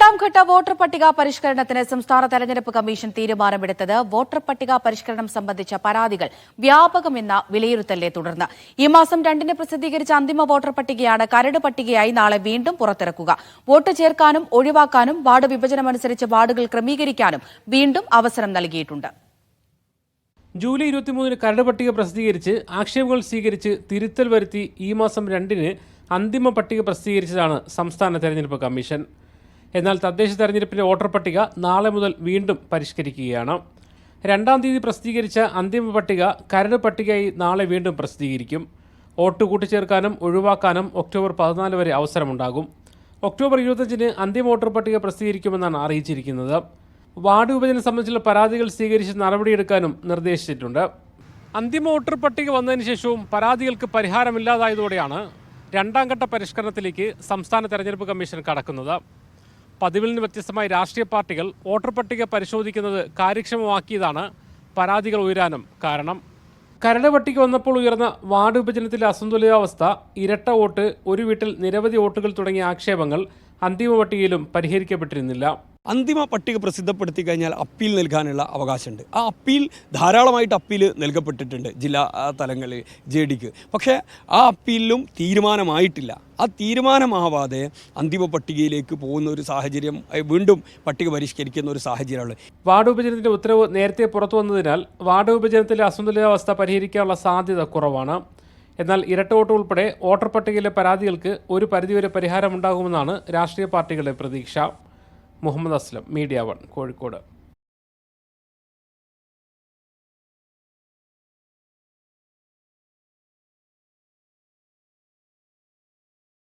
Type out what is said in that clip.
രണ്ടാം ഘട്ട വോട്ടർ പട്ടിക പരിഷ്കരണത്തിന് സംസ്ഥാന തെരഞ്ഞെടുപ്പ് കമ്മീഷൻ തീരുമാനമെടുത്തത് വോട്ടർ പട്ടിക പരിഷ്കരണം സംബന്ധിച്ച പരാതികൾ വ്യാപകമെന്ന വിലയിരുത്തലിനെ തുടർന്ന്. ഈ മാസം രണ്ടിന് പ്രസിദ്ധീകരിച്ച അന്തിമ വോട്ടർ പട്ടികയാണ് കരട് പട്ടികയായി നാളെ വീണ്ടും പുറത്തിറക്കുക. വോട്ട് ചേർക്കാനും ഒഴിവാക്കാനും വാർഡ് വിഭജനമനുസരിച്ച് വാർഡുകൾ ക്രമീകരിക്കാനും വീണ്ടും അവസരം നൽകിയിട്ടുണ്ട്. ജൂലൈ ഇരുപത്തിമൂന്നിന് കരട് പട്ടിക പ്രസിദ്ധീകരിച്ച് ആക്ഷേപങ്ങൾ സ്വീകരിച്ച് തിരുത്തൽ വരുത്തി ഈ മാസം രണ്ടിന് അന്തിമ പട്ടിക പ്രസിദ്ധീകരിച്ചതാണ് സംസ്ഥാന തെരഞ്ഞെടുപ്പ് കമ്മീഷൻ. എന്നാൽ തദ്ദേശ തെരഞ്ഞെടുപ്പിലെ വോട്ടർ പട്ടിക നാളെ മുതൽ വീണ്ടും പരിഷ്കരിക്കുകയാണ്. രണ്ടാം തീയതി പ്രസിദ്ധീകരിച്ച അന്തിമ പട്ടിക കരട് പട്ടികയായി നാളെ വീണ്ടും പ്രസിദ്ധീകരിക്കും. വോട്ട് കൂട്ടിച്ചേർക്കാനും ഒഴിവാക്കാനും ഒക്ടോബർ പതിനാല് വരെ അവസരമുണ്ടാകും. ഒക്ടോബർ ഇരുപത്തഞ്ചിന് അന്തിമ വോട്ടർ പട്ടിക പ്രസിദ്ധീകരിക്കുമെന്നാണ് അറിയിച്ചിരിക്കുന്നത്. വാർഡ് വിഭജനം സംബന്ധിച്ചുള്ള പരാതികൾ സ്വീകരിച്ച് നടപടിയെടുക്കാനും നിർദ്ദേശിച്ചിട്ടുണ്ട്. അന്തിമ വോട്ടർ പട്ടിക വന്നതിന് ശേഷവും പരാതികൾക്ക് പരിഹാരമില്ലാതായതോടെയാണ് രണ്ടാം ഘട്ട പരിഷ്കരണത്തിലേക്ക് സംസ്ഥാന തെരഞ്ഞെടുപ്പ് കമ്മീഷൻ കടക്കുന്നത്. പതിവിൽ നിന്ന് വ്യത്യസ്തമായി രാഷ്ട്രീയ പാർട്ടികൾ വോട്ടർ പട്ടിക പരിശോധിക്കുന്നത് കാര്യക്ഷമമാക്കിയതാണ് പരാതികൾ ഉയരാനും കാരണം. കരട് പട്ടിക വന്നപ്പോൾ ഉയർന്ന വാർഡ് വിഭജനത്തിലെ അസന്തുലിതാവസ്ഥ ഇരട്ട വോട്ട് ഒരു വീട്ടിൽ നിരവധി വോട്ടുകൾ തുടങ്ങിയ ആക്ഷേപങ്ങൾ അന്തിമ പട്ടികയിലും പരിഹരിക്കപ്പെട്ടിരുന്നില്ല. അന്തിമ പട്ടിക പ്രസിദ്ധപ്പെടുത്തി കഴിഞ്ഞാൽ അപ്പീൽ നൽകാനുള്ള അവകാശമുണ്ട്. ആ അപ്പീൽ ധാരാളമായിട്ട് അപ്പീൽ നൽകപ്പെട്ടിട്ടുണ്ട് ജില്ലാ തലങ്ങളിൽ ജെ ഡിക്ക്. പക്ഷേ ആ അപ്പീലിലും തീരുമാനമായിട്ടില്ല. ആ തീരുമാനമാവാതെ അന്തിമ പട്ടികയിലേക്ക് പോകുന്ന ഒരു സാഹചര്യം വീണ്ടും പട്ടിക പരിഷ്കരിക്കുന്ന ഒരു സാഹചര്യമാണ്. വാർഡ് വിഭജനത്തിന്റെ ഉത്തരവ് നേരത്തെ പുറത്തു വന്നതിനാൽ വാർഡ് വിഭജനത്തിലെ അസന്തുലിതാവസ്ഥ പരിഹരിക്കാനുള്ള സാധ്യത കുറവാണ്. എന്നാൽ ഇരട്ട വോട്ട് ഉൾപ്പെടെ വോട്ടർ പട്ടികയിലെ പരാതികൾക്ക് ഒരു പരിധിവരെ പരിഹാരമുണ്ടാകുമെന്നാണ് രാഷ്ട്രീയ പാർട്ടികളുടെ പ്രതീക്ഷ. Muhammad Aslam media one Kozhikode.